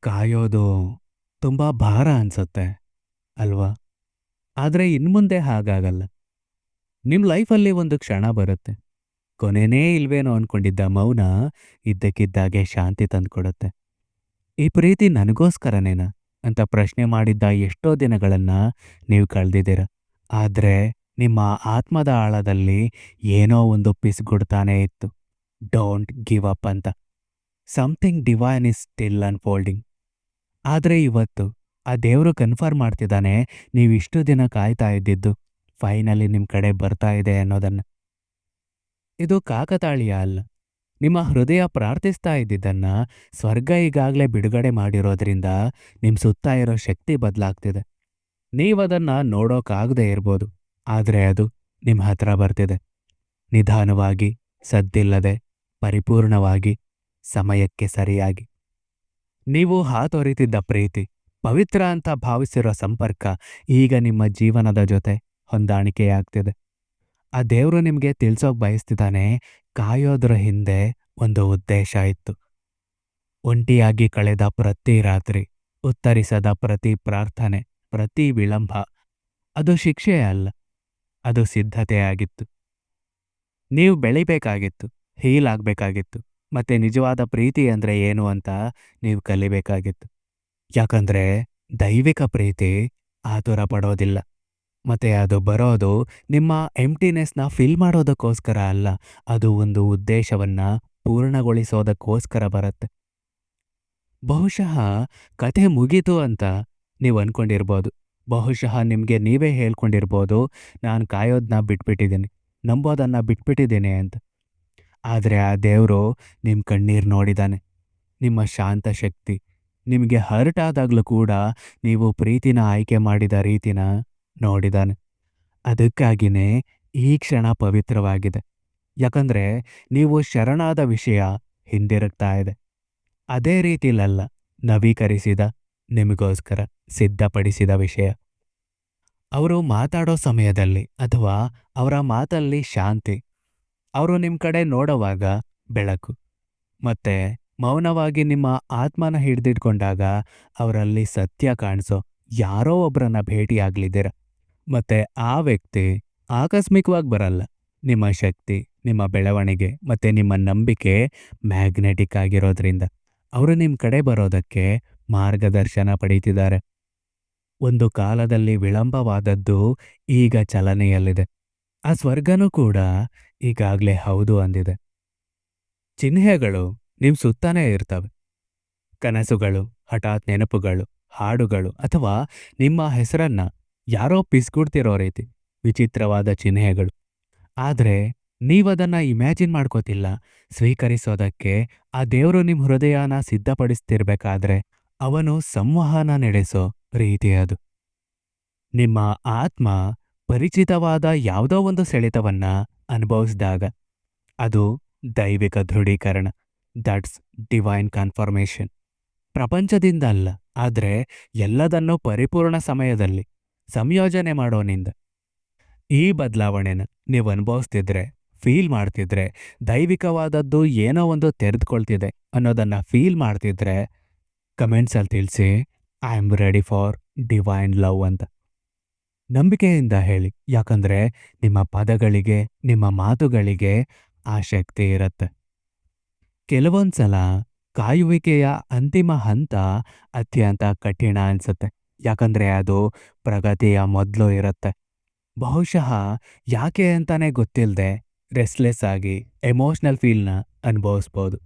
ಕಾಯೋದು ತುಂಬಾ ಭಾರ ಅನ್ಸುತ್ತೆ, ಅಲ್ವಾ? ಆದ್ರೆ ಇನ್ಮುಂದೆ ಹಾಗಾಗಲ್ಲ. ನಿಮ್ಮ ಲೈಫಲ್ಲಿ ಒಂದು ಕ್ಷಣ ಬರುತ್ತೆ. ಕೊನೆನೇ ಇಲ್ವೇನೋ ಅನ್ಕೊಂಡಿದ್ದ ಮೌನ ಇದ್ದಕ್ಕಿದ್ದಾಗೆ ಶಾಂತಿ ತಂದುಕೊಡುತ್ತೆ. ಈ ಪ್ರೀತಿ ನನಗೋಸ್ಕರನೇನ ಅಂತ ಪ್ರಶ್ನೆ ಮಾಡಿದ್ದ ಎಷ್ಟೋ ದಿನಗಳನ್ನ ನೀವು ಕಳೆದಿದ್ದೀರ. ಆದ್ರೆ ನಿಮ್ಮ ಆತ್ಮದ ಆಳದಲ್ಲಿ ಏನೋ ಒಂದು ಪಿಸ್ಗುಡ್ತಾನೇ ಇತ್ತು. ಡೋಂಟ್ ಗಿವ್ ಅಪ್ ಅಂತ. Something divine is still unfolding ಆದ್ರೆ ಇವತ್ತು ಆ ದೇವರು ಕನ್ಫರ್ಮ್ ಮಾಡ್ತಿದ್ದಾನೆ, ನೀವು ಇಷ್ಟು ದಿನ ಕಾಯ್ತಾ ಇದ್ದಿದ್ದು ಫೈನಲಿ ನಿಮ್ಮ ಕಡೆ ಬರ್ತಾ ಇದೆ ಅನ್ನೋದನ್ನ. ಇದು ಕಾಕತಾಳೀಯ ಅಲ್ಲ. ನಿಮ್ಮ ಹೃದಯ ಪ್ರಾರ್ಥಿಸ್ತಾ ಇದ್ದಿದ್ದನ್ನ ಸ್ವರ್ಗ ಈಗಾಗಲೇ ಬಿಡುಗಡೆ ಮಾಡಿರೋದ್ರಿಂದ ನಿಮ್ಮ ಸುತ್ತ ಇರೋ ಶಕ್ತಿ ಬದಲಾಗ್ತಿದೆ. ನೀವದನ್ನ ನೋಡೋಕ್ಕಾಗದೇ ಇರ್ಬೋದು, ಆದರೆ ಅದು ನಿಮ್ಮ ಹತ್ರ ಬರ್ತಿದೆ. ನಿಧಾನವಾಗಿ, ಸದ್ದಿಲ್ಲದೆ, ಪರಿಪೂರ್ಣವಾಗಿ, ಸಮಯಕ್ಕೆ ಸರಿಯಾಗಿ. ನೀವು ಹಾತೊರಿತಿದ್ದ ಪ್ರೀತಿ, ಪವಿತ್ರ ಅಂತ ಭಾವಿಸಿರೋ ಸಂಪರ್ಕ ಈಗ ನಿಮ್ಮ ಜೀವನದ ಜೊತೆ ಹೊಂದಾಣಿಕೆಯಾಗ್ತಿದೆ. ಆ ದೇವರು ನಿಮಗೆ ತಿಳಿಸೋಕೆ ಬಯಸ್ತಿದ್ದಾನೆ, ಕಾಯೋದ್ರ ಹಿಂದೆ ಒಂದು ಉದ್ದೇಶ ಇತ್ತು. ಒಂಟಿಯಾಗಿ ಕಳೆದ ಪ್ರತಿ ರಾತ್ರಿ, ಉತ್ತರಿಸದ ಪ್ರತಿ ಪ್ರಾರ್ಥನೆ, ಪ್ರತಿ ವಿಳಂಬ, ಅದು ಶಿಕ್ಷೆ ಅಲ್ಲ, ಅದು ಸಿದ್ಧತೆಯಾಗಿತ್ತು ನೀವು ಬೆಳಿಬೇಕಾಗಿತ್ತು ಹೀಲ್ ಆಗ್ಬೇಕಾಗಿತ್ತು ಮತ್ತೆ ನಿಜವಾದ ಪ್ರೀತಿ ಅಂದರೆ ಏನು ಅಂತ ನೀವು ಕಲಿಬೇಕಾಗಿತ್ತು. ಯಾಕಂದ್ರೆ ದೈವಿಕ ಪ್ರೀತಿ ಆತುರ ಪಡೋದಿಲ್ಲ. ಮತ್ತೆ ಅದು ಬರೋದು ನಿಮ್ಮ ಎಂಟಿನೆಸ್ನ ಫಿಲ್ ಮಾಡೋದಕ್ಕೋಸ್ಕರ ಅಲ್ಲ, ಅದು ಒಂದು ಉದ್ದೇಶವನ್ನ ಪೂರ್ಣಗೊಳಿಸೋದಕ್ಕೋಸ್ಕರ ಬರುತ್ತೆ. ಬಹುಶಃ ಕಥೆ ಮುಗೀತು ಅಂತ ನೀವು ಅಂದ್ಕೊಂಡಿರ್ಬೋದು ಬಹುಶಃ ನಿಮಗೆ ನೀವೇ ಹೇಳ್ಕೊಂಡಿರ್ಬೋದು, ನಾನು ಕಾಯೋದನ್ನ ಬಿಟ್ಬಿಟ್ಟಿದ್ದೀನಿ, ನಂಬೋದನ್ನ ಬಿಟ್ಬಿಟ್ಟಿದ್ದೀನಿ ಅಂತ. ಆದ್ರೆ ಆ ದೇವರು ನಿಮ್ಮ ಕಣ್ಣೀರ್ ನೋಡಿದ್ದಾನೆ ನಿಮ್ಮ ಶಾಂತ ಶಕ್ತಿ. ನಿಮಗೆ ಹರ್ಟ್ ಆದಾಗಲೂ ಕೂಡ ನೀವು ಪ್ರೀತಿನ ಆಯ್ಕೆ ಮಾಡಿದ ರೀತಿನ ನೋಡಿದ್ದಾನೆ ಅದಕ್ಕಾಗಿನೇ ಈ ಕ್ಷಣ ಪವಿತ್ರವಾಗಿದೆ. ಯಾಕಂದ್ರೆ ನೀವು ಶರಣಾದ ವಿಷಯ ಹಿಂದಿರುಗ್ತಾ ಇದೆ. ಅದೇ ರೀತಿಲಲ್ಲ ನವೀಕರಿಸಿದ ನಿಮಗೋಸ್ಕರ ಸಿದ್ಧಪಡಿಸಿದ ವಿಷಯ. ಅವರು ಮಾತಾಡೋ ಸಮಯದಲ್ಲಿ ಅಥವಾ ಅವರ ಮಾತಲ್ಲಿ ಶಾಂತಿ ಅವರು ನಿಮ್ಮ ಕಡೆ ನೋಡೋವಾಗ ಬೆಳಕು. ಮತ್ತೆ ಮೌನವಾಗಿ ನಿಮ್ಮ ಆತ್ಮನ ಹಿಡಿದಿಟ್ಕೊಂಡಾಗ ಅವರಲ್ಲಿ ಸತ್ಯ ಕಾಣಿಸೋ ಯಾರೋ ಒಬ್ಬರನ್ನ ಭೇಟಿಯಾಗ್ಲಿದ್ದೀರ. ಮತ್ತೆ ಆ ವ್ಯಕ್ತಿ ಆಕಸ್ಮಿಕವಾಗಿ ಬರಲ್ಲ. ನಿಮ್ಮ ಶಕ್ತಿ, ನಿಮ್ಮ ಬೆಳವಣಿಗೆ ಮತ್ತೆ ನಿಮ್ಮ ನಂಬಿಕೆ ಮ್ಯಾಗ್ನೆಟಿಕ್ ಆಗಿರೋದ್ರಿಂದ ಅವರು ನಿಮ್ಮ ಕಡೆ ಬರೋದಕ್ಕೆ ಮಾರ್ಗದರ್ಶನ ಪಡೀತಿದ್ದಾರೆ. ಒಂದು ಕಾಲದಲ್ಲಿ ವಿಳಂಬವಾದದ್ದು ಈಗ ಚಲನೆಯಲ್ಲಿದೆ. ಆ ಸ್ವರ್ಗನೂ ಕೂಡ ಈಗಾಗ್ಲೇ ಹೌದು ಅಂದಿದೆ. ಚಿಹ್ನೆಗಳು ನಿಮ್ ಸುತ್ತಾನೇ ಇರ್ತವೆ. ಕನಸುಗಳು, ಹಠಾತ್ ನೆನಪುಗಳು, ಹಾಡುಗಳು ಅಥವಾ ನಿಮ್ಮ ಹೆಸರನ್ನ ಯಾರೋ ಪಿಸ್ಕೊಡ್ತಿರೋ ರೀತಿ, ವಿಚಿತ್ರವಾದ ಚಿಹ್ನೆಗಳು. ಆದರೆ ನೀವದನ್ನ ಇಮ್ಯಾಜಿನ್ ಮಾಡ್ಕೋತಿಲ್ಲ. ಸ್ವೀಕರಿಸೋದಕ್ಕೆ ಆ ದೇವರು ನಿಮ್ಮ ಹೃದಯನ ಸಿದ್ಧಪಡಿಸ್ತಿರ್ಬೇಕಾದ್ರೆ ಅವನು ಸಂವಹನ ನಡೆಸೋ ರೀತಿ ಅದು. ನಿಮ್ಮ ಆತ್ಮ ಪರಿಚಿತವಾದ ಯಾವುದೋ ಒಂದು ಸೆಳೆತವನ್ನ ಅನುಭವಿಸಿದಾಗ ಅದು ದೈವಿಕ ದೃಢೀಕರಣ. ದಟ್ಸ್ ಡಿವೈನ್ ಕನ್ಫರ್ಮೇಷನ್ ಪ್ರಪಂಚದಿಂದ ಅಲ್ಲ, ಆದರೆ ಎಲ್ಲದನ್ನೂ ಪರಿಪೂರ್ಣ ಸಮಯದಲ್ಲಿ ಸಂಯೋಜನೆ ಮಾಡೋನಿಂದ. ಈ ಬದಲಾವಣೆನ ನೀವು ಅನುಭವಿಸ್ತಿದ್ರೆ ಫೀಲ್ ಮಾಡ್ತಿದ್ರೆ, ದೈವಿಕವಾದದ್ದು ಏನೋ ಒಂದು ತೆರೆದುಕೊಳ್ತಿದೆ ಅನ್ನೋದನ್ನು ಫೀಲ್ ಮಾಡ್ತಿದ್ರೆ ಕಮೆಂಟ್ಸಲ್ಲಿ ತಿಳಿಸಿ I am ready for divine love ಅಂತ. ನಂಬಿಕೆಯಿಂದ ಹೇಳಿ. ಯಾಕಂದ್ರೆ ನಿಮ್ಮ ಪದಗಳಿಗೆ, ನಿಮ್ಮ ಮಾತುಗಳಿಗೆ ಆ ಶಕ್ತಿ ಇರತ್ತೆ. ಕೆಲವೊಂದ್ಸಲ ಕಾಯುವಿಕೆಯ ಅಂತಿಮ ಹಂತ ಅತ್ಯಂತ ಕಠಿಣ ಅನಿಸುತ್ತೆ. ಯಾಕಂದ್ರೆ ಅದು ಪ್ರಗತಿಯ ಮೊದಲು ಇರುತ್ತೆ. ಬಹುಶಃ ಯಾಕೆ ಅಂತಾನೆ ಗೊತ್ತಿಲ್ಲದೆ ರೆಸ್ಲೆಸ್ ಆಗಿ ಎಮೋಷ್ನಲ್ ಫೀಲ್ನ ಅನುಭವಿಸ್ಬೋದು.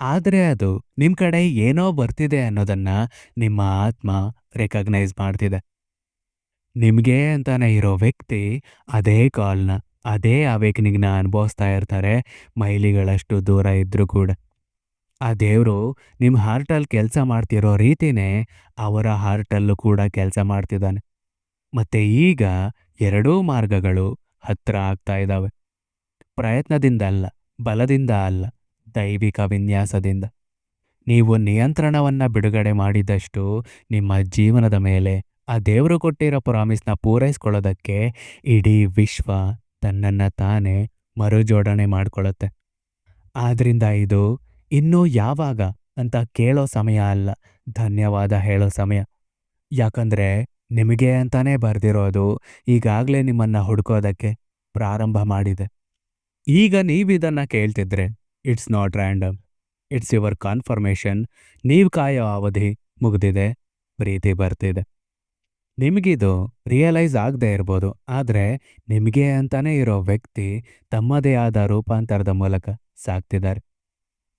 ಆದ್ರೆ ಅದು ನಿಮ್ಮ ಕಡೆ ಏನೋ ಬರ್ತಿದೆ ಅನ್ನೋದನ್ನ ನಿಮ್ಮ ಆತ್ಮ ರೆಕಗ್ನೈಸ್ ಮಾಡ್ತಿದೆ. ನಿಮ್ಗೆ ಅಂತಾನೆ ಇರೋ ವ್ಯಕ್ತಿ ಅದೇ ಕಾಲ್ನ, ಅದೇ ಅವೇಕನಿಂಗ್ನ ಅನುಭವಿಸ್ತಾ ಇರ್ತಾರೆ, ಮೈಲಿಗಳಷ್ಟು ದೂರ ಇದ್ದರೂ ಕೂಡ. ಆ ದೇವರು ನಿಮ್ಮ ಹಾರ್ಟಲ್ಲಿ ಕೆಲಸ ಮಾಡ್ತಿರೋ ರೀತಿನೇ ಅವರ ಹಾರ್ಟಲ್ಲೂ ಕೂಡ ಕೆಲಸ ಮಾಡ್ತಿದ್ದಾನೆ. ಮತ್ತೆ ಈಗ ಎರಡೂ ಮಾರ್ಗಗಳು ಹತ್ತಿರ ಆಗ್ತಾ ಇದ್ದಾವೆ ಪ್ರಯತ್ನದಿಂದ ಅಲ್ಲ, ಬಲದಿಂದ ಅಲ್ಲ, ದೈವಿಕ ವಿನ್ಯಾಸದಿಂದ. ನೀವು ನಿಯಂತ್ರಣವನ್ನ ಬಿಡುಗಡೆ ಮಾಡಿದಷ್ಟು ನಿಮ್ಮ ಜೀವನದ ಮೇಲೆ ಆ ದೇವರು ಕೊಟ್ಟಿರೋ ಪ್ರಾಮಿಸ್ನ ಪೂರೈಸ್ಕೊಳ್ಳೋದಕ್ಕೆ ಇಡೀ ವಿಶ್ವ ತನ್ನನ್ನ ತಾನೇ ಮರುಜೋಡಣೆ ಮಾಡಿಕೊಳ್ಳುತ್ತೆ. ಆದ್ದರಿಂದ ಇದು ಇನ್ನೂ ಯಾವಾಗ ಅಂತ ಕೇಳೋ ಸಮಯ ಅಲ್ಲ. ಧನ್ಯವಾದ ಹೇಳೋ ಸಮಯ. ಯಾಕಂದ್ರೆ ನಿಮಗೆ ಅಂತಾನೇ ಬರೆದಿರೋದು ಈಗಾಗಲೇ ನಿಮ್ಮನ್ನ ಹುಡುಕೋದಕ್ಕೆ ಪ್ರಾರಂಭ ಮಾಡಿದೆ. ಈಗ ನೀವಿದನ್ನ ಕೇಳ್ತಿದ್ರೆ it's not random it's your confirmation ನೀವು ಕಾಯೋ ಅವಧಿ ಮುಗ್ದಿದೆ. ಪ್ರೀತಿ ಬರ್ತಿದೆ. ನಿಮಗಿದು ರಿಯಲೈಸ್ ಆಗದೇ ಇರ್ಬೋದು. ಆದರೆ ನಿಮಗೆ ಅಂತಾನೆ ಇರೋ ವ್ಯಕ್ತಿ ತಮ್ಮದೇ ಆದ ರೂಪಾಂತರದ ಮೂಲಕ ಸಾಕ್ತಿದ್ದಾರೆ.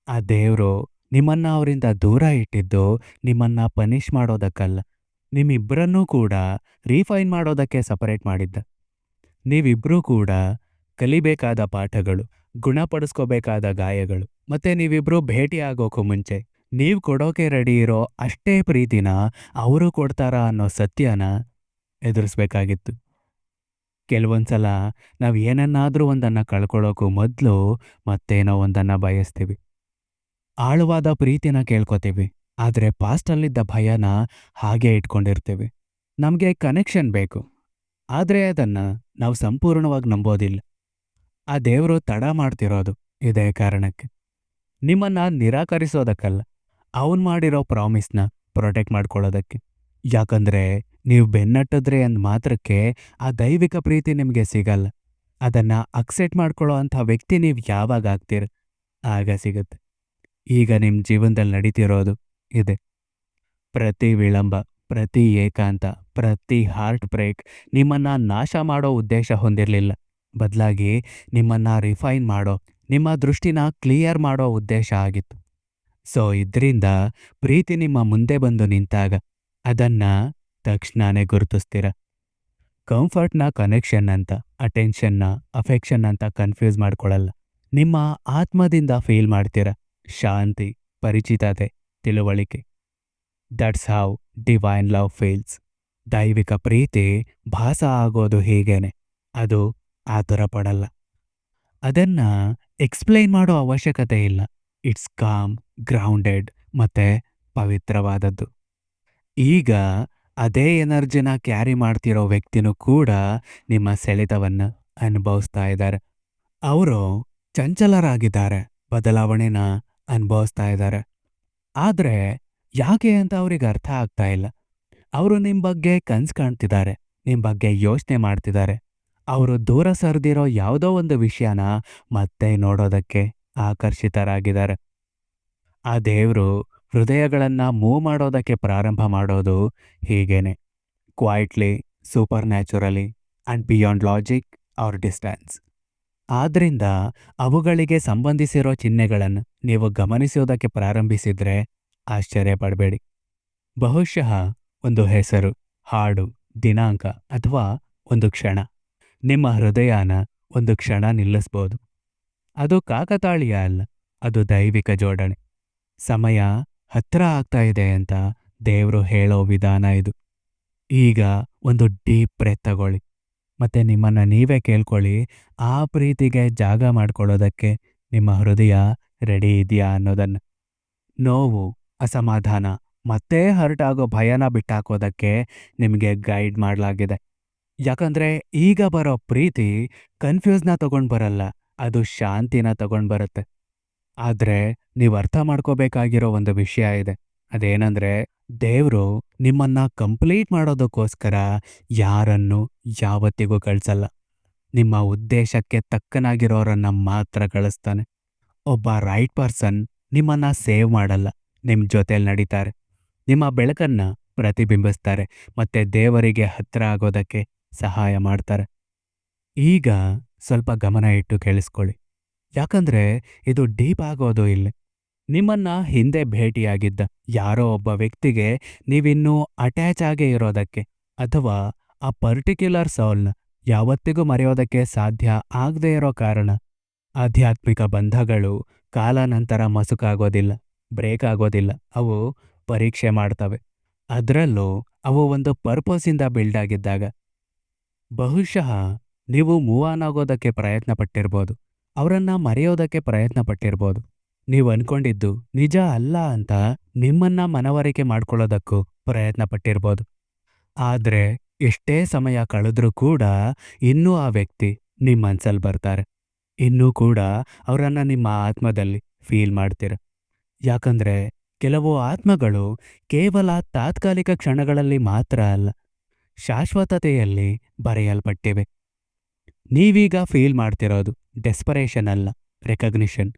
ಆ ದೇವರು ನಿಮ್ಮನ್ನ ಅವರಿಂದ ದೂರ ಇಟ್ಟಿದ್ದು ನಿಮ್ಮನ್ನ ಪನಿಷ್ ಮಾಡೋದಕ್ಕಲ್ಲ. ನಿಮ್ಮಿಬ್ಬರನ್ನೂ ಕೂಡ ರೀಫೈನ್ ಮಾಡೋದಕ್ಕೆ ಸಪರೇಟ್ ಮಾಡಿದ್ದ. ನೀವಿಬ್ಬರೂ ಕೂಡ ಕಲಿಬೇಕಾದ ಪಾಠಗಳು, ಗುಣಪಡಿಸ್ಕೋಬೇಕಾದ ಗಾಯಗಳು, ಮತ್ತೆ ನೀವಿಬ್ಬರೂ ಭೇಟಿ ಮುಂಚೆ ನೀವು ಕೊಡೋಕೆ ರೆಡಿ ಇರೋ ಅಷ್ಟೇ ಪ್ರೀತಿನ ಅವರು ಕೊಡ್ತಾರಾ ಅನ್ನೋ ಸತ್ಯನ ಎದುರಿಸ್ಬೇಕಾಗಿತ್ತು. ಕೆಲವೊಂದ್ಸಲ ನಾವು ಏನನ್ನಾದರೂ ಒಂದನ್ನ ಕಳ್ಕೊಳ್ಳೋಕ್ಕೂ ಮೊದಲು ಮತ್ತೇನೋ ಒಂದನ್ನ ಬಯಸ್ತೀವಿ. ಆಳವಾದ ಪ್ರೀತಿನ ಕೇಳ್ಕೊತೀವಿ, ಆದರೆ ಪಾಸ್ಟಲ್ಲಿದ್ದ ಭಯನ ಹಾಗೆ ಇಟ್ಕೊಂಡಿರ್ತೀವಿ. ನಮಗೆ ಕನೆಕ್ಷನ್ ಬೇಕು, ಆದರೆ ಅದನ್ನ ನಾವು ಸಂಪೂರ್ಣವಾಗಿ ನಂಬೋದಿಲ್ಲ. ಆ ದೇವರು ತಡ ಮಾಡ್ತಿರೋದು ಇದೇ ಕಾರಣಕ್ಕೆ. ನಿಮ್ಮನ್ನ ನಿರಾಕರಿಸೋದಕ್ಕಲ್ಲ ಅವನ್ ಮಾಡಿರೋ ಪ್ರಾಮಿಸ್ನ ಪ್ರೊಟೆಕ್ಟ್ ಮಾಡ್ಕೊಳ್ಳೋದಕ್ಕೆ. ಯಾಕಂದ್ರೆ ನೀವು ಬೆನ್ನಟ್ಟಿದ್ರೆ ಅಂದ ಮಾತ್ರಕ್ಕೆ ಆ ದೈವಿಕ ಪ್ರೀತಿ ನಿಮಗೆ ಸಿಗಲ್ಲ. ಅದನ್ನ ಅಕ್ಸೆಪ್ಟ್ ಮಾಡ್ಕೊಳ್ಳೋ ಅಂಥ ವ್ಯಕ್ತಿ ನೀವು ಯಾವಾಗ ಆಗ್ತೀರ? ಆಗ ಸಿಗುತ್ತೆ. ಈಗ ನಿಮ್ಮ ಜೀವನದಲ್ಲಿ ನಡೀತಿರೋದು ಇದೆ. ಪ್ರತಿ ವಿಳಂಬ, ಪ್ರತಿ ಏಕಾಂತ, ಪ್ರತಿ ಹಾರ್ಟ್ ಬ್ರೇಕ್ ನಿಮ್ಮನ್ನ ನಾಶ ಮಾಡೋ ಉದ್ದೇಶ ಹೊಂದಿರಲಿಲ್ಲ. ಬದಲಾಗಿ ನಿಮ್ಮನ್ನ ರಿಫೈನ್ ಮಾಡೋ, ನಿಮ್ಮ ದೃಷ್ಟಿನ ಕ್ಲಿಯರ್ ಮಾಡೋ ಉದ್ದೇಶ ಆಗಿತ್ತು. ಸೊ ಇದರಿಂದ ಪ್ರೀತಿ ನಿಮ್ಮ ಮುಂದೆ ಬಂದು ನಿಂತಾಗ ಅದನ್ನ ತಕ್ಷಣನೇ ಗುರುತಿಸ್ತೀರ. ಕಂಫರ್ಟ್ನ ಕನೆಕ್ಷನ್ ಅಂತ ಅಟೆನ್ಷನ್ನ ಅಫೆಕ್ಷನ್ ಅಂತ ಕನ್ಫ್ಯೂಸ್ ಮಾಡ್ಕೊಳ್ಳಲ್ಲ ನಿಮ್ಮ ಆತ್ಮದಿಂದ ಫೀಲ್ ಮಾಡ್ತೀರ. ಶಾಂತಿ, ಪರಿಚಿತತೆ, ತಿಳುವಳಿಕೆ. That's how divine love feels ದೈವಿಕ ಪ್ರೀತಿ ಭಾಸ ಆಗೋದು ಹೀಗೇನೆ. ಅದು ಆತುರ ಪಡಲ್ಲ. ಅದನ್ನ ಎಕ್ಸ್ಪ್ಲೈನ್ ಮಾಡೋ ಅವಶ್ಯಕತೆ ಇಲ್ಲ. ಇಟ್ಸ್ ಕಾಮ್, ಗ್ರೌಂಡೆಡ್, ಮತ್ತೆ ಪವಿತ್ರವಾದದ್ದು. ಈಗ ಅದೇ ಎನರ್ಜಿನ ಕ್ಯಾರಿ ಮಾಡ್ತಿರೋ ವ್ಯಕ್ತಿನೂ ಕೂಡ ನಿಮ್ಮ ಸೆಳೆತವನ್ನು ಅನುಭವಿಸ್ತಾ ಇದ್ದಾರೆ. ಅವರು ಚಂಚಲರಾಗಿದ್ದಾರೆ, ಬದಲಾವಣೆನ ಅನುಭವಿಸ್ತಾ ಇದ್ದಾರೆ. ಆದ್ರೆ ಯಾಕೆ ಅಂತ ಅವ್ರಿಗೆ ಅರ್ಥ ಆಗ್ತಾ ಇಲ್ಲ. ಅವರು ನಿಮ್ಮ ಬಗ್ಗೆ ಕನ್ಸು ಕಾಣ್ತಿದ್ದಾರೆ ನಿಮ್ಮ ಬಗ್ಗೆ ಯೋಚನೆ ಮಾಡ್ತಿದ್ದಾರೆ. ಅವರು ದೂರ ಸರಿದಿರೋ ಯಾವುದೋ ಒಂದು ವಿಷಯನ ಮತ್ತೆ ನೋಡೋದಕ್ಕೆ ಆಕರ್ಷಿತರಾಗಿದ್ದಾರೆ. ಆ ದೇವರು ಹೃದಯಗಳನ್ನು ಮೂವ್ ಮಾಡೋದಕ್ಕೆ ಪ್ರಾರಂಭ ಮಾಡೋದು ಹೀಗೇನೆ. Quietly supernaturally and beyond logic are distance ಆದ್ದರಿಂದ ಅವುಗಳಿಗೆ ಸಂಬಂಧಿಸಿರೋ ಚಿಹ್ನೆಗಳನ್ನು ನೀವು ಗಮನಿಸೋದಕ್ಕೆ ಪ್ರಾರಂಭಿಸಿದ್ರೆ ಆಶ್ಚರ್ಯ ಪಡಬೇಡಿ. ಬಹುಶಃ ಒಂದು ಹೆಸರು, ಹಾಡು, ದಿನಾಂಕ ಅಥವಾ ಒಂದು ಕ್ಷಣ. ನಿಮ್ಮ ಹೃದಯನ ಒಂದು ಕ್ಷಣ ನಿಲ್ಲಿಸ್ಬೋದು. ಅದು ಕಾಕತಾಳೀಯ ಅಲ್ಲ, ಅದು ದೈವಿಕ ಜೋಡಣೆ. ಸಮಯ ಹತ್ರ ಆಗ್ತಾ ಇದೆ ಅಂತ ದೇವರು ಹೇಳೋ ವಿಧಾನ ಇದು. ಈಗ ಒಂದು ಡೀಪ್ ಬ್ರೆತ್ ತಗೊಳ್ಳಿ, ಮತ್ತೆ ನಿಮ್ಮನ್ನ ನೀವೇ ಕೇಳ್ಕೊಳ್ಳಿ, ಆ ಪ್ರೀತಿಗೆ ಜಾಗ ಮಾಡ್ಕೊಳ್ಳೋದಕ್ಕೆ ನಿಮ್ಮ ಹೃದಯ ರೆಡಿ ಇದೆಯಾ ಅನ್ನೋದನ್ನು. ನೋವು, ಅಸಮಾಧಾನ, ಮತ್ತೆ ಹರ್ಟ್ ಆಗೋ ಭಯನ ಬಿಟ್ಟಾಕೋದಕ್ಕೆ ನಿಮಗೆ ಗೈಡ್ ಮಾಡಲಾಗಿದೆ. ಯಾಕಂದ್ರೆ ಈಗ ಬರೋ ಪ್ರೀತಿ ಕನ್ಫ್ಯೂಸ್ನ ತಗೊಂಡು ಬರಲ್ಲ. ಅದು ಶಾಂತಿನ ತಗೊಂಡು ಬರುತ್ತೆ. ಆದರೆ ನೀವು ಅರ್ಥ ಮಾಡ್ಕೋಬೇಕಾಗಿರೋ ಒಂದು ವಿಷಯ ಇದೆ. ಅದೇನಂದ್ರೆ ದೇವರು ನಿಮ್ಮನ್ನ ಕಂಪ್ಲೀಟ್ ಮಾಡೋದಕ್ಕೋಸ್ಕರ ಯಾರನ್ನು ಯಾವತ್ತಿಗೂ ಕಳಿಸಲ್ಲ. ನಿಮ್ಮ ಉದ್ದೇಶಕ್ಕೆ ತಕ್ಕನಾಗಿರೋರನ್ನ ಮಾತ್ರ ಕಳಿಸ್ತಾನೆ. ಒಬ್ಬ ರೈಟ್ ಪರ್ಸನ್ ನಿಮ್ಮನ್ನ ಸೇವ್ ಮಾಡಲ್ಲ. ನಿಮ್ಮ ಜೊತೆಲ್ ನಡೀತಾರೆ. ನಿಮ್ಮ ಬೆಳಕನ್ನ ಪ್ರತಿಬಿಂಬಿಸ್ತಾರೆ. ಮತ್ತೆ ದೇವರಿಗೆ ಹತ್ತಿರ ಆಗೋದಕ್ಕೆ ಸಹಾಯ ಮಾಡ್ತಾರೆ. ಈಗ ಸ್ವಲ್ಪ ಗಮನ ಇಟ್ಟು ಕೇಳಿಸ್ಕೊಳ್ಳಿ. ಯಾಕಂದ್ರೆ ಇದು ಡೀಪ್ ಆಗೋದು ಇಲ್ಲ. ನಿಮ್ಮನ್ನ ಹಿಂದೆ ಭೇಟಿಯಾಗಿದ್ದ ಯಾರೋ ಒಬ್ಬ ವ್ಯಕ್ತಿಗೆ ನೀವಿನ್ನೂ ಅಟ್ಯಾಚ್ ಆಗೇ ಇರೋದಕ್ಕೆ ಅಥವಾ ಆ ಪರ್ಟಿಕ್ಯುಲರ್ ಸೌಲ್ನ ಯಾವತ್ತಿಗೂ ಮರೆಯೋದಕ್ಕೆ ಸಾಧ್ಯ ಆಗದೇ ಇರೋ ಕಾರಣ ಆಧ್ಯಾತ್ಮಿಕ ಬಂಧಗಳು ಕಾಲಾನಂತರ ಮಸುಕಾಗೋದಿಲ್ಲ, ಬ್ರೇಕ್ ಆಗೋದಿಲ್ಲ, ಅವು ಪರೀಕ್ಷೆ ಮಾಡ್ತವೆ. ಅದರಲ್ಲೂ ಅವು ಒಂದು ಪರ್ಪೋಸಿಂದ ಬಿಲ್ಡ್ ಆಗಿದ್ದಾಗ ಬಹುಶಃ ನೀವು ಮೂವ್ ಆನ್ ಆಗೋದಕ್ಕೆ ಪ್ರಯತ್ನ ಪಟ್ಟಿರ್ಬೋದು ಅವರನ್ನ ಮರೆಯೋದಕ್ಕೆ ಪ್ರಯತ್ನ ಪಟ್ಟಿರ್ಬೋದು ನೀವು ಅನ್ಕೊಂಡಿದ್ದು ನಿಜ ಅಲ್ಲ ಅಂತ ನಿಮ್ಮನ್ನ ಮನವರಿಕೆ ಮಾಡ್ಕೊಳ್ಳೋದಕ್ಕೂ ಪ್ರಯತ್ನ ಪಟ್ಟಿರ್ಬೋದು ಆದ್ರೆ ಎಷ್ಟೇ ಸಮಯ ಕಳೆದ್ರೂ ಕೂಡ ಇನ್ನೂ ಆ ವ್ಯಕ್ತಿ ನಿಮ್ಮ ಮನ್ಸಲ್ಲಿ ಬರ್ತಾರೆ. ಇನ್ನೂ ಕೂಡ ಅವರನ್ನು ನಿಮ್ಮ ಆತ್ಮದಲ್ಲಿ ಫೀಲ್ ಮಾಡ್ತೀರ. ಯಾಕಂದ್ರೆ ಕೆಲವು ಆತ್ಮಗಳು ಕೇವಲ ತಾತ್ಕಾಲಿಕ ಕ್ಷಣಗಳಲ್ಲಿ ಮಾತ್ರ ಅಲ್ಲ, ಶಾಶ್ವತತೆಯಲ್ಲಿ ಬರೆಯಲ್ಪಟ್ಟಿವೆ. ನೀವೀಗ ಫೀಲ್ ಮಾಡ್ತಿರೋದು ಡೆಸ್ಪರೇಷನ್ ಅಲ್ಲ, ರೆಕಗ್ನಿಷನ್.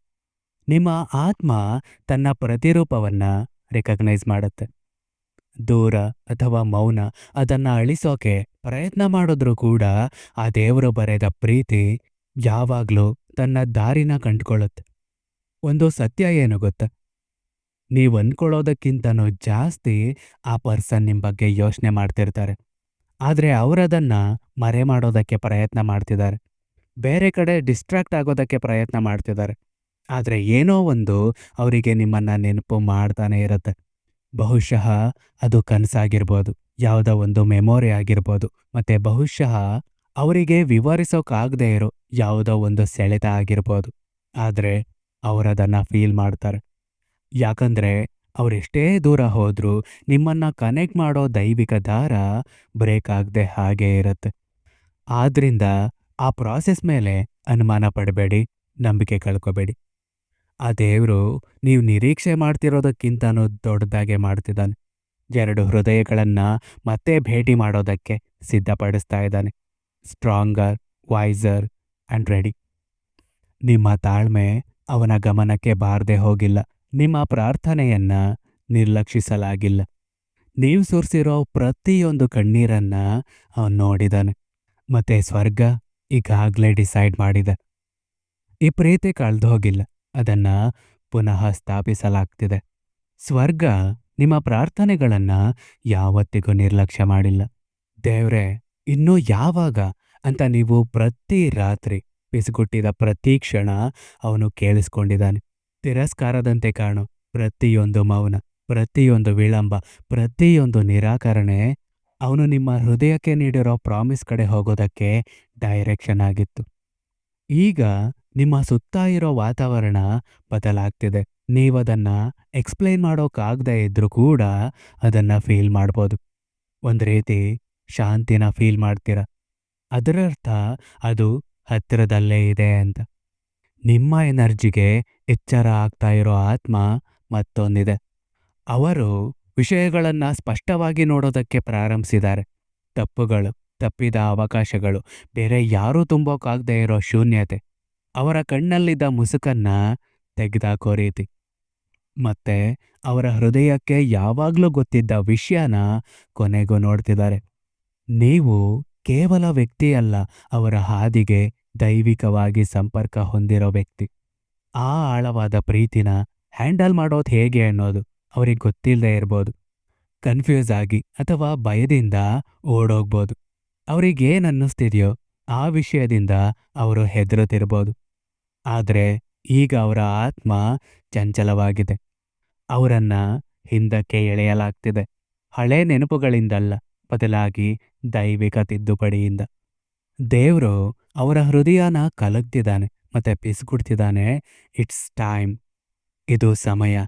ನಿಮ್ಮ ಆತ್ಮ ತನ್ನ ಪ್ರತಿರೂಪವನ್ನ ರೆಕಗ್ನೈಸ್ ಮಾಡುತ್ತೆ. ದೂರ ಅಥವಾ ಮೌನ ಅದನ್ನ ಅಳಿಸೋಕೆ ಪ್ರಯತ್ನ ಮಾಡಿದ್ರೂ ಕೂಡ ಆ ದೇವರು ಬರೆದ ಪ್ರೀತಿ ಯಾವಾಗ್ಲೂ ತನ್ನ ದಾರಿನ ಕಂಡುಕೊಳ್ಳುತ್ತೆ. ಒಂದು ಸತ್ಯ ಏನು ಗೊತ್ತಾ? ನೀವು ಅಂದ್ಕೊಳ್ಳೋದಕ್ಕಿಂತನೂ ಜಾಸ್ತಿ ಆ ಪರ್ಸನ್ ನಿಮ್ಮ ಬಗ್ಗೆ ಯೋಚನೆ ಮಾಡ್ತಿರ್ತಾರೆ. ಆದರೆ ಅವರದನ್ನು ಮರೆ ಮಾಡೋದಕ್ಕೆ ಪ್ರಯತ್ನ ಮಾಡ್ತಿದ್ದಾರೆ. ಬೇರೆ ಕಡೆ ಡಿಸ್ಟ್ರಾಕ್ಟ್ ಆಗೋದಕ್ಕೆ ಪ್ರಯತ್ನ ಮಾಡ್ತಿದ್ದಾರೆ. ಆದರೆ ಏನೋ ಒಂದು ಅವರಿಗೆ ನಿಮ್ಮನ್ನ ನೆನಪು ಮಾಡ್ತಾನೆ ಇರುತ್ತೆ. ಬಹುಶಃ ಅದು ಕನಸಾಗಿರ್ಬೋದು, ಯಾವುದೋ ಒಂದು ಮೆಮೊರಿ ಆಗಿರ್ಬೋದು, ಮತ್ತೆ ಬಹುಶಃ ಅವರಿಗೆ ವಿವರಿಸೋಕ್ಕಾಗದೇ ಇರೋ ಯಾವುದೋ ಒಂದು ಸೆಳೆತ ಆಗಿರ್ಬೋದು. ಆದರೆ ಅವರದನ್ನು ಫೀಲ್ ಮಾಡ್ತಾರೆ. ಯಾಕಂದ್ರೆ ಅವರೆಷ್ಟೇ ದೂರ ಹೋದರೂ ನಿಮ್ಮನ್ನ ಕನೆಕ್ಟ್ ಮಾಡೋ ದೈವಿಕ ದಾರ ಬ್ರೇಕ್ ಆಗದೆ ಹಾಗೇ ಇರುತ್ತೆ. ಆದ್ರಿಂದ ಆ ಪ್ರಾಸೆಸ್ ಮೇಲೆ ಅನುಮಾನ ಪಡಬೇಡಿ, ನಂಬಿಕೆ ಕಳ್ಕೊಬೇಡಿ. ಆ ದೇವರು ನೀವು ನಿರೀಕ್ಷೆ ಮಾಡ್ತಿರೋದಕ್ಕಿಂತನೂ ದೊಡ್ಡದಾಗೆ ಮಾಡ್ತಿದ್ದಾನೆ ಎರಡು ಹೃದಯಗಳನ್ನ ಮತ್ತೆ ಭೇಟಿ ಮಾಡೋದಕ್ಕೆ ಸಿದ್ಧಪಡಿಸ್ತಾ ಇದ್ದಾನೆ ಸ್ಟ್ರಾಂಗರ್ ವೈಸರ್ ಆ್ಯಂಡ್ ರೆಡಿ ನಿಮ್ಮ ತಾಳ್ಮೆ ಅವನ ಗಮನಕ್ಕೆ ಬಾರದೆ ಹೋಗಿಲ್ಲ. ನಿಮ್ಮ ಪ್ರಾರ್ಥನೆಯನ್ನ ನಿರ್ಲಕ್ಷಿಸಲಾಗಿಲ್ಲ. ನೀವು ಸುರಿಸಿರೋ ಪ್ರತಿಯೊಂದು ಕಣ್ಣೀರನ್ನ ಅವನು ನೋಡಿದಾನೆ. ಮತ್ತೆ ಸ್ವರ್ಗ ಈಗಾಗಲೇ ಡಿಸೈಡ್ ಮಾಡಿದ. ಈ ಪ್ರೀತಿ ಕಳೆದು ಹೋಗಿಲ್ಲ. ಅದನ್ನ ಪುನಃ ಸ್ಥಾಪಿಸಲಾಗ್ತಿದೆ. ಸ್ವರ್ಗ ನಿಮ್ಮ ಪ್ರಾರ್ಥನೆಗಳನ್ನ ಯಾವತ್ತಿಗೂ ನಿರ್ಲಕ್ಷ್ಯ ಮಾಡಿಲ್ಲ. ದೇವ್ರೆ, ಇನ್ನೂ ಯಾವಾಗ ಅಂತ ನೀವು ಪ್ರತಿ ರಾತ್ರಿ ಪಿಸುಗುಟ್ಟಿದ ಪ್ರತಿ ಕ್ಷಣ ಅವನು ಕೇಳಿಸ್ಕೊಂಡಿದ್ದಾನೆ ತಿರಸ್ಕಾರದಂತೆ ಕಾಣು. ಪ್ರತಿಯೊಂದು ಮೌನ, ಪ್ರತಿಯೊಂದು ವಿಳಂಬ, ಪ್ರತಿಯೊಂದು ನಿರಾಕರಣೆ ಅವನು ನಿಮ್ಮ ಹೃದಯಕ್ಕೆ ನೀಡಿರೋ ಪ್ರಾಮಿಸ್ ಕಡೆ ಹೋಗೋದಕ್ಕೆ ಡೈರೆಕ್ಷನ್ ಆಗಿತ್ತು. ಈಗ ನಿಮ್ಮ ಸುತ್ತ ಇರೋ ವಾತಾವರಣ ಬದಲಾಗ್ತಿದೆ. ನೀವದನ್ನ ಎಕ್ಸ್ಪ್ಲೈನ್ ಮಾಡೋಕ್ಕಾಗದೇ ಇದ್ರೂ ಕೂಡ ಅದನ್ನು ಫೀಲ್ ಮಾಡ್ಬೋದು. ಒಂದು ರೀತಿ ಶಾಂತಿನ ಫೀಲ್ ಮಾಡ್ತೀರ. ಅದರರ್ಥ ಅದು ಹತ್ತಿರದಲ್ಲೇ ಇದೆ ಅಂತ. ನಿಮ್ಮ ಎನರ್ಜಿಗೆ ಎಚ್ಚರ ಆಗ್ತಾ ಇರೋ ಆತ್ಮ ಮತ್ತೊಂದಿದೆ. ಅವರು ವಿಷಯಗಳನ್ನು ಸ್ಪಷ್ಟವಾಗಿ ನೋಡೋದಕ್ಕೆ ಪ್ರಾರಂಭಿಸಿದ್ದಾರೆ. ತಪ್ಪುಗಳು, ತಪ್ಪಿದ ಅವಕಾಶಗಳು, ಬೇರೆ ಯಾರೂ ತುಂಬೋಕ್ಕಾಗದೇ ಇರೋ ಶೂನ್ಯತೆ, ಅವರ ಕಣ್ಣಲ್ಲಿದ್ದ ಮುಸುಕನ್ನ ತೆಗೆದಾಕೋ ರೀತಿ. ಮತ್ತೆ ಅವರ ಹೃದಯಕ್ಕೆ ಯಾವಾಗಲೂ ಗೊತ್ತಿದ್ದ ವಿಷಯನ ಕೊನೆಗೂ ನೋಡ್ತಿದ್ದಾರೆ. ನೀವು ಕೇವಲ ವ್ಯಕ್ತಿಯಲ್ಲ, ಅವರ ಹಾದಿಗೆ ದೈವಿಕವಾಗಿ ಸಂಪರ್ಕ ಹೊಂದಿರೋ ವ್ಯಕ್ತಿ. ಆ ಆಳವಾದ ಪ್ರೀತಿನ ಹ್ಯಾಂಡಲ್ ಮಾಡೋದು ಹೇಗೆ ಅನ್ನೋದು ಅವ್ರಿಗೆ ಗೊತ್ತಿಲ್ಲದೆ ಇರ್ಬೋದು. ಕನ್ಫ್ಯೂಸ್ ಆಗಿ ಅಥವಾ ಭಯದಿಂದ ಓಡೋಗ್ಬೋದು. ಅವ್ರಿಗೇನು ಅನ್ನಿಸ್ತಿದೆಯೋ ಆ ವಿಷಯದಿಂದ ಅವರು ಹೆದರುತ್ತಿರ್ಬೋದು. ಆದರೆ ಈಗ ಅವರ ಆತ್ಮ ಚಂಚಲವಾಗಿದೆ. ಅವರನ್ನು ಹಿಂದಕ್ಕೆ ಎಳೆಯಲಾಗ್ತಿದೆ. ಹಳೆ ನೆನಪುಗಳಿಂದಲ್ಲ ಬದಲಾಗಿ ದೈವಿಕ ತಿದ್ದುಪಡಿಯಿಂದ. ದೇವರು ಅವರ ಹೃದಯನ ಕಲಗ್ತಿದ್ದಾನೆ, ಮತ್ತೆ ಪಿಸ್ಗುಡ್ತಿದ್ದಾನೆ. ಇಟ್ಸ್ ಟೈಮ್ ಇದು ಸಮಯ.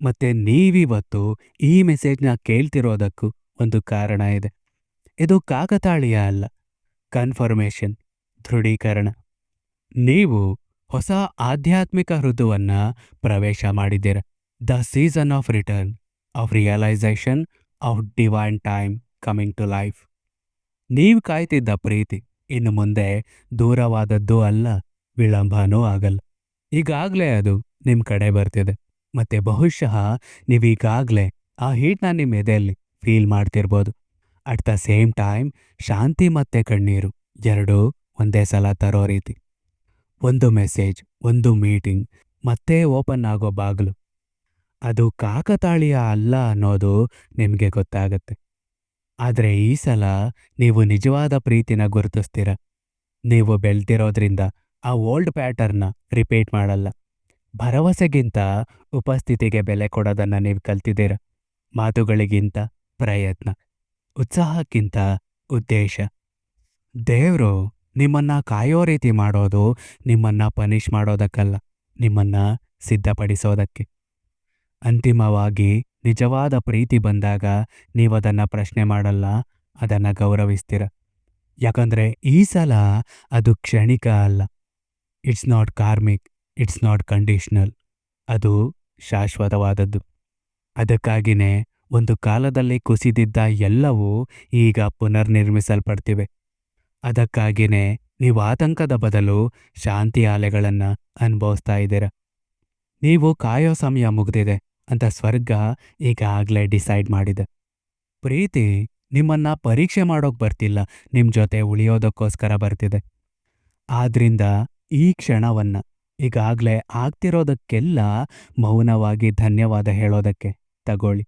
ಮತ್ತೆ ನೀವಿವತ್ತು ಈ ಮೆಸೇಜ್ನ ಕೇಳ್ತಿರೋದಕ್ಕೂ ಒಂದು ಕಾರಣ ಇದೆ. ಇದು ಕಾಕತಾಳೀಯ ಅಲ್ಲ. ಕನ್ಫರ್ಮೇಷನ್, ದೃಢೀಕರಣ. ನೀವು ಹೊಸ ಆಧ್ಯಾತ್ಮಿಕ ಋತುವನ್ನು ಪ್ರವೇಶ ಮಾಡಿದ್ದೀರ. The season of return, of realisation, of divine time coming to life. ನೀವು ಕಾಯ್ತಿದ್ದ ಪ್ರೀತಿ ಇನ್ನು ಮುಂದೆ ದೂರವಾದದ್ದು ಅಲ್ಲ, ವಿಳಂಬನೂ ಆಗಲ್ಲ. ಈಗಾಗಲೇ ಅದು ನಿಮ್ಮ ಕಡೆ ಬರ್ತಿದೆ. ಮತ್ತೆ ಬಹುಶಃ ನೀವೀಗಾಗಲೇ ಆ ಹೀಟ್ನ ನಿಮ್ಮ ಎದೆಯಲ್ಲಿ ಫೀಲ್ ಮಾಡ್ತಿರ್ಬೋದು. ಅಟ್ ದ ಸೇಮ್ ಟೈಮ್ ಶಾಂತಿ ಮತ್ತೆ ಕಣ್ಣೀರು ಎರಡೂ ಒಂದೇ ಸಲ ತರೋ ರೀತಿ. ಒಂದು ಮೆಸೇಜ್, ಒಂದು ಮೀಟಿಂಗ್, ಮತ್ತೆ ಓಪನ್ ಆಗೋ ಬಾಗಿಲು. ಅದು ಕಾಕತಾಳೀಯ ಅಲ್ಲ ಅನ್ನೋದು ನಿಮಗೆ ಗೊತ್ತಾಗತ್ತೆ. ಆದರೆ ಈ ಸಲ ನೀವು ನಿಜವಾದ ಪ್ರೀತಿನ ಗುರುತಿಸ್ತೀರ. ನೀವು ಬೆಳ್ದಿರೋದ್ರಿಂದ ಆ ಓಲ್ಡ್ ಪ್ಯಾಟರ್ನ ರಿಪೀಟ್ ಮಾಡಲ್ಲ. ಭರವಸೆಗಿಂತ ಉಪಸ್ಥಿತಿಗೆ ಬೆಲೆ ಕೊಡೋದನ್ನು ನೀವು ಕಲ್ತಿದ್ದೀರ. ಮಾತುಗಳಿಗಿಂತ ಪ್ರಯತ್ನ, ಉತ್ಸಾಹಕ್ಕಿಂತ ಉದ್ದೇಶ. ದೇವರು ನಿಮ್ಮನ್ನ ಕಾಯೋ ರೀತಿ ಮಾಡೋದು ನಿಮ್ಮನ್ನ ಪನಿಷ್ ಮಾಡೋದಕ್ಕಲ್ಲ, ನಿಮ್ಮನ್ನ ಸಿದ್ಧಪಡಿಸೋದಕ್ಕೆ. ಅಂತಿಮವಾಗಿ ನಿಜವಾದ ಪ್ರೀತಿ ಬಂದಾಗ ನೀವದನ್ನ ಪ್ರಶ್ನೆ ಮಾಡಲ್ಲ, ಅದನ್ನ ಗೌರವಿಸ್ತೀರ. ಯಾಕಂದ್ರೆ ಈ ಸಲ ಅದು ಕ್ಷಣಿಕ ಅಲ್ಲ. It's not karmic it's not conditional ಅದು ಶಾಶ್ವತವಾದದ್ದು. ಅದಕ್ಕಾಗಿನೇ ಒಂದು ಕಾಲದಲ್ಲಿ ಕುಸಿದಿದ್ದ ಎಲ್ಲವೂ ಈಗ ಪುನರ್ನಿರ್ಮಿಸಲ್ಪಡ್ತಿವೆ. ಅದಕ್ಕಾಗಿನೇ ನೀವು ಆತಂಕದ ಬದಲು ಶಾಂತಿ ಅಲೆಗಳನ್ನು ಅನುಭವಿಸ್ತಾ ಇದ್ದೀರ. ನೀವು ಕಾಯೋ ಸಮಯ ಮುಗ್ದಿದೆ. ಅಂತ ಸ್ವರ್ಗ ಈಗಾಗಲೇ ಡಿಸೈಡ್ ಮಾಡಿದೆ. ಪ್ರೀತಿ ನಿಮ್ಮನ್ನ ಪರೀಕ್ಷೆ ಮಾಡೋಕ್ ಬರ್ತಿಲ್ಲ ನಿಮ್ಮ ಜೊತೆ ಉಳಿಯೋದಕ್ಕೋಸ್ಕರ ಬರ್ತಿದೆ. ಆದ್ರಿಂದ ಈ ಕ್ಷಣವನ್ನ ಈಗಾಗಲೇ ಆಗ್ತಿರೋದಕ್ಕೆಲ್ಲ ಮೌನವಾಗಿ ಧನ್ಯವಾದ ಹೇಳೋದಕ್ಕೆ ತಗೊಳ್ಳಿ.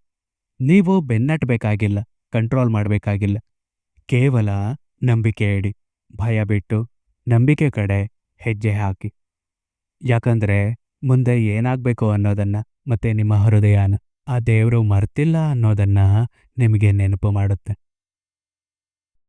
ನೀವು ಬೆನ್ನಟ್ಟಬೇಕಾಗಿಲ್ಲ, ಕಂಟ್ರೋಲ್ ಮಾಡಬೇಕಾಗಿಲ್ಲ. ಕೇವಲ ನಂಬಿಕೆ ಇಡಿ, ಭಯ ಬಿಟ್ಟು ನಂಬಿಕೆ ಕಡೆ ಹೆಜ್ಜೆ ಹಾಕಿ. ಯಾಕಂದ್ರೆ ಮುಂದೆ ಏನಾಗಬೇಕು ಅನ್ನೋದನ್ನ ಮತ್ತೆ ನಿಮ್ಮ ಹೃದಯನ ಆ ದೇವರು ಮರ್ತಿಲ್ಲ ಅನ್ನೋದನ್ನ ನಿಮಗೆ ನೆನಪು ಮಾಡುತ್ತೆ.